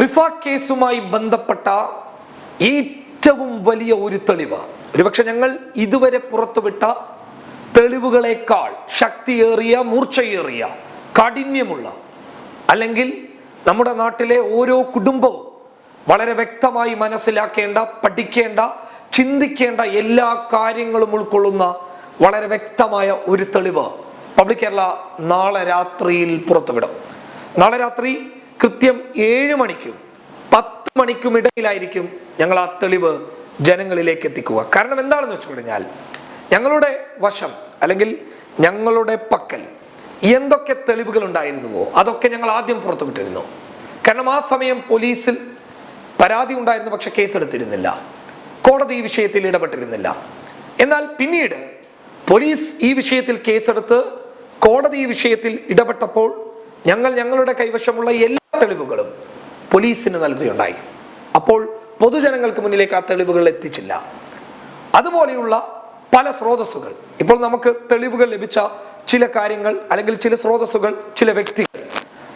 റിഫ കേസുമായി ബന്ധപ്പെട്ട ഏറ്റവും വലിയ ഒരു തെളിവ്. ഒരുപക്ഷെ ഞങ്ങൾ ഇതുവരെ പുറത്തുവിട്ട തെളിവുകളെക്കാൾ ശക്തിയേറിയ മൂർച്ചയേറിയ കാഠിന്യമുള്ള അല്ലെങ്കിൽ നമ്മുടെ നാട്ടിലെ ഓരോ കുടുംബവും വളരെ വ്യക്തമായി മനസ്സിലാക്കേണ്ട പഠിക്കേണ്ട ചിന്തിക്കേണ്ട എല്ലാ കാര്യങ്ങളും ഉൾക്കൊള്ളുന്ന വളരെ വ്യക്തമായ ഒരു തെളിവ് പബ്ലിക് കേരള നാളെ രാത്രിയിൽ പുറത്തുവിടും. നാളെ രാത്രി കൃത്യം ഏഴ് മണിക്കും പത്ത് മണിക്കും ഇടയിലായിരിക്കും ഞങ്ങൾ ആ തെളിവ് ജനങ്ങളിലേക്ക് എത്തിക്കുക. കാരണം എന്താണെന്ന് വെച്ചു കഴിഞ്ഞാൽ ഞങ്ങളുടെ വശം അല്ലെങ്കിൽ ഞങ്ങളുടെ പക്കൽ എന്തൊക്കെ തെളിവുകൾ ഉണ്ടായിരുന്നുവോ അതൊക്കെ ഞങ്ങൾ ആദ്യം പുറത്തു പുറത്തുവിട്ടിരുന്നു. കാരണം ആ സമയം പോലീസിൽ പരാതി ഉണ്ടായിരുന്നു പക്ഷെ കേസെടുത്തിരുന്നില്ല. കോടതി ഈ വിഷയത്തിൽ ഇടപെട്ടിരുന്നില്ല. എന്നാൽ പിന്നീട് പോലീസ് ഈ വിഷയത്തിൽ കേസെടുത്ത് കോടതി ഈ വിഷയത്തിൽ ഇടപെട്ടപ്പോൾ ഞങ്ങൾ ഞങ്ങളുടെ കൈവശമുള്ള എല്ലാ തെളിവുകളും പോലീസിന് നൽകുകയുണ്ടായി. അപ്പോൾ പൊതുജനങ്ങൾക്ക് മുന്നിലേക്ക് ആ തെളിവുകൾ എത്തിച്ചില്ല. അതുപോലെയുള്ള പല സ്രോതസ്സുകൾ. ഇപ്പോൾ നമുക്ക് തെളിവുകൾ ലഭിച്ച ചില കാര്യങ്ങൾ അല്ലെങ്കിൽ ചില സ്രോതസ്സുകൾ ചില വ്യക്തികൾ.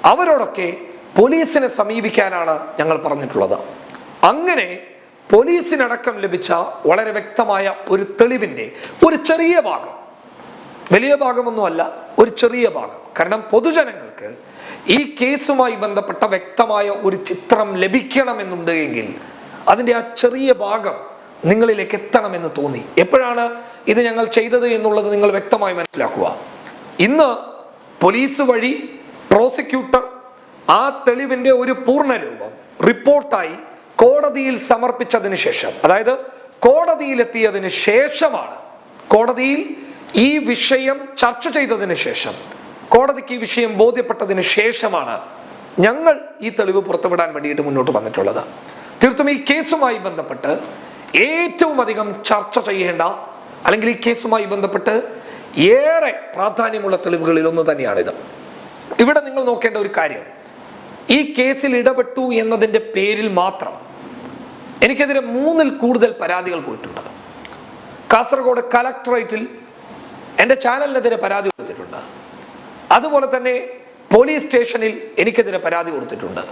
അവരോടൊക്കെ പോലീസിനെ സമീപിക്കാനാണ് ഞങ്ങൾ പറഞ്ഞിട്ടുള്ളത്. അങ്ങനെ പോലീസിനടക്കം ലഭിച്ച വളരെ വ്യക്തമായ ഒരു തെളിവിന്റെ ഒരു ചെറിയ ഭാഗം. വലിയ ഭാഗമൊന്നുമല്ല ഒരു ചെറിയ ഭാഗം. കാരണം പൊതുജനങ്ങൾക്ക് ഈ കേസുമായി ബന്ധപ്പെട്ട വ്യക്തമായ ഒരു ചിത്രം ലഭിക്കണമെന്നുണ്ട് എങ്കിൽ അതിന്റെ ആ ചെറിയ ഭാഗം നിങ്ങളിലേക്ക് എത്തണമെന്ന് തോന്നി. എപ്പോഴാണ് ഇത് ഞങ്ങൾ ചെയ്തത് എന്നുള്ളത് നിങ്ങൾ വ്യക്തമായി മനസ്സിലാക്കുക. ഇന്ന് പോലീസ് വഴി പ്രോസിക്യൂട്ടർ ആ തെളിവിന്റെ ഒരു പൂർണരൂപം റിപ്പോർട്ടായി കോടതിയിൽ സമർപ്പിച്ചതിന് ശേഷം അതായത് കോടതിയിലെത്തിയതിന് ശേഷമാണ് കോടതിയിൽ ഈ വിഷയം ചർച്ച ചെയ്തതിന് ശേഷം കോടതിക്ക് ഈ വിഷയം ബോധ്യപ്പെട്ടതിന് ശേഷമാണ് ഞങ്ങൾ ഈ തെളിവ് പുറത്തുവിടാൻ വേണ്ടിയിട്ട് മുന്നോട്ട് വന്നിട്ടുള്ളത്. തീർത്തും ഈ കേസുമായി ബന്ധപ്പെട്ട് ഏറ്റവും അധികം ചർച്ച ചെയ്യേണ്ട അല്ലെങ്കിൽ ഈ കേസുമായി ബന്ധപ്പെട്ട് ഏറെ പ്രാധാന്യമുള്ള തെളിവുകളിൽ ഒന്ന് തന്നെയാണിത്. ഇവിടെ നിങ്ങൾ നോക്കേണ്ട ഒരു കാര്യം. ഈ കേസിൽ ഇടപെട്ടു എന്നതിന്റെ പേരിൽ മാത്രം എനിക്കെതിരെ മൂന്നിൽ കൂടുതൽ പരാതികൾ പോയിട്ടുണ്ട്. കാസർഗോഡ് കലക്ടറേറ്റിൽ എന്റെ ചാനലിനെതിരെ പരാതി കൊടുത്തിട്ടുണ്ട്. അതുപോലെ തന്നെ പോലീസ് സ്റ്റേഷനിൽ എനിക്കെതിരെ പരാതി കൊടുത്തിട്ടുണ്ട്.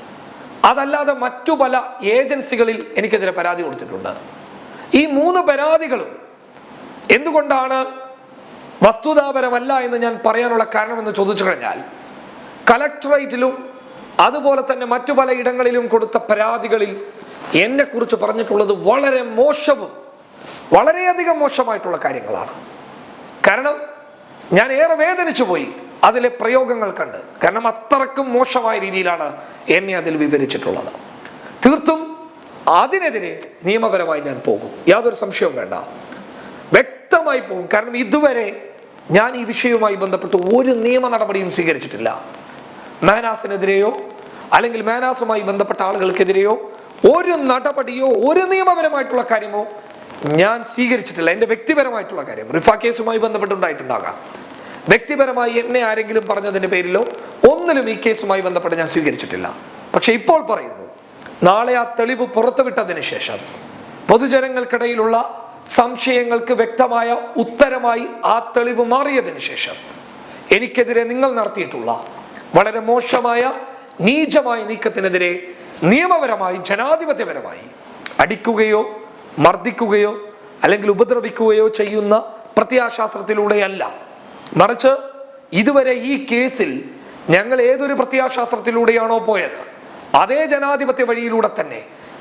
അതല്ലാതെ മറ്റു പല ഏജൻസികളിൽ എനിക്കെതിരെ പരാതി കൊടുത്തിട്ടുണ്ട്. ഈ മൂന്ന് പരാതികളും എന്തുകൊണ്ടാണ് വസ്തുതാപരമല്ല എന്ന് ഞാൻ പറയാനുള്ള കാരണമെന്ന് ചോദിച്ചു കഴിഞ്ഞാൽ കലക്ടറേറ്റിലും അതുപോലെ തന്നെ മറ്റു പല ഇടങ്ങളിലും കൊടുത്ത പരാതികളിൽ എന്നെ കുറിച്ച് പറഞ്ഞിട്ടുള്ളത് വളരെ മോശവും വളരെയധികം മോശമായിട്ടുള്ള കാര്യങ്ങളാണ്. കാരണം ഞാൻ ഏറെ വേദനിച്ചു പോയി അതിലെ പ്രയോഗങ്ങൾ കണ്ട്. കാരണം അത്രക്കും മോശമായ രീതിയിലാണ് എന്നെ അതിൽ വിവരിച്ചിട്ടുള്ളത്. തീർത്തും അതിനെതിരെ നിയമപരമായി ഞാൻ പോകും. യാതൊരു സംശയവും വേണ്ട. വ്യക്തമായി പോകും. കാരണം ഇതുവരെ ഞാൻ ഈ വിഷയവുമായി ബന്ധപ്പെട്ട് ഒരു നിയമ നടപടിയും സ്വീകരിച്ചിട്ടില്ല. മാനാസിനെതിരെയോ അല്ലെങ്കിൽ മാനാസുമായി ബന്ധപ്പെട്ട ആളുകൾക്കെതിരെയോ ഒരു നടപടിയോ ഒരു നിയമപരമായിട്ടുള്ള കാര്യമോ ഞാൻ സ്വീകരിച്ചിട്ടില്ല. എന്റെ വ്യക്തിപരമായിട്ടുള്ള കാര്യം റിഫ കേസുമായി ബന്ധപ്പെട്ടുണ്ടായിട്ടുണ്ടാകാം വ്യക്തിപരമായി എന്നെ ആരെങ്കിലും പറഞ്ഞതിന്റെ പേരിലോ ഒന്നിലും ഈ കേസുമായി ബന്ധപ്പെട്ട് ഞാൻ സ്വീകരിച്ചിട്ടില്ല. പക്ഷെ ഇപ്പോൾ പറയുന്നു നാളെ ആ തെളിവ് പുറത്തുവിട്ടതിന് ശേഷം പൊതുജനങ്ങൾക്കിടയിലുള്ള സംശയങ്ങൾക്ക് വ്യക്തമായ ഉത്തരമായി ആ തെളിവ് മാറിയതിനു ശേഷം എനിക്കെതിരെ നിങ്ങൾ നടത്തിയിട്ടുള്ള വളരെ മോശമായ നീചമായ നീക്കത്തിനെതിരെ നിയമപരമായി ജനാധിപത്യപരമായി അടിക്കുകയോ മർദ്ദിക്കുകയോ അല്ലെങ്കിൽ ഉപദ്രവിക്കുകയോ ചെയ്യുന്ന പ്രത്യാശാസ്ത്രത്തിലൂടെയല്ല മറിച്ച് ഇതുവരെ ഈ കേസിൽ ഞങ്ങൾ ഏതൊരു പ്രത്യാശാസ്ത്രത്തിലൂടെയാണോ പോയത് അതേ ജനാധിപത്യ വഴിയിലൂടെ തന്നെ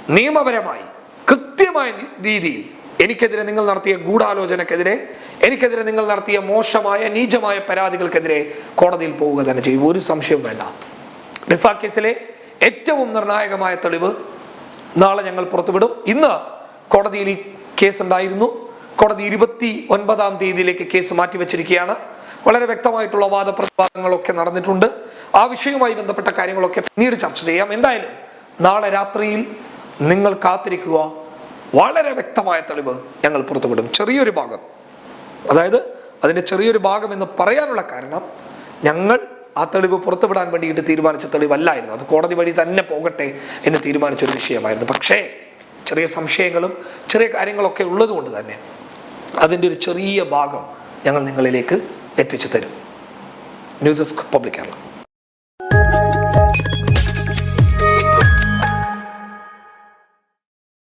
നിയമപരമായി കൃത്യമായ രീതിയിൽ എനിക്കെതിരെ നിങ്ങൾ നടത്തിയ ഗൂഢാലോചനക്കെതിരെ എനിക്കെതിരെ നിങ്ങൾ നടത്തിയ മോശമായ നീചമായ പരാതികൾക്കെതിരെ കോടതിയിൽ പോവുക തന്നെ ചെയ്യും. ഒരു സംശയവും വേണ്ട. റിഫ കേസിലെ ഏറ്റവും നിർണായകമായ തെളിവ് നാളെ ഞങ്ങൾ പുറത്തുവിടും. ഇന്ന് കോടതിയിൽ ഈ കേസ് ഉണ്ടായിരുന്നു. കോടതി ഇരുപത്തി ഒൻപതാം തീയതിയിലേക്ക് കേസ് മാറ്റിവെച്ചിരിക്കുകയാണ്. വളരെ വ്യക്തമായിട്ടുള്ള വാദപ്രതിവാദങ്ങളൊക്കെ നടന്നിട്ടുണ്ട്. ആ വിഷയവുമായി ബന്ധപ്പെട്ട കാര്യങ്ങളൊക്കെ പിന്നീട് ചർച്ച ചെയ്യാം. എന്തായാലും നാളെ രാത്രിയിൽ നിങ്ങൾ കാത്തിരിക്കുക. വളരെ വ്യക്തമായ തെളിവ് ഞങ്ങൾ പുറത്തുവിടും. ചെറിയൊരു ഭാഗം. അതായത് അതിന്റെ ചെറിയൊരു ഭാഗം എന്ന് പറയാനുള്ള കാരണം ഞങ്ങൾ ആ തെളിവ് പുറത്തുവിടാൻ വേണ്ടിയിട്ട് തീരുമാനിച്ച തെളിവല്ലായിരുന്നു. അത് കോടതി വഴി തന്നെ പോകട്ടെ എന്ന് തീരുമാനിച്ചൊരു വിഷയമായിരുന്നു. പക്ഷേ ചെറിയ സംശയങ്ങളും ചെറിയ കാര്യങ്ങളൊക്കെ ഉള്ളതുകൊണ്ട് തന്നെ അതിന്റെ ഒരു ചെറിയ ഭാഗം ഞങ്ങൾ നിങ്ങളിലേക്ക് എത്തിച്ചു തരും. News desk public Kerala.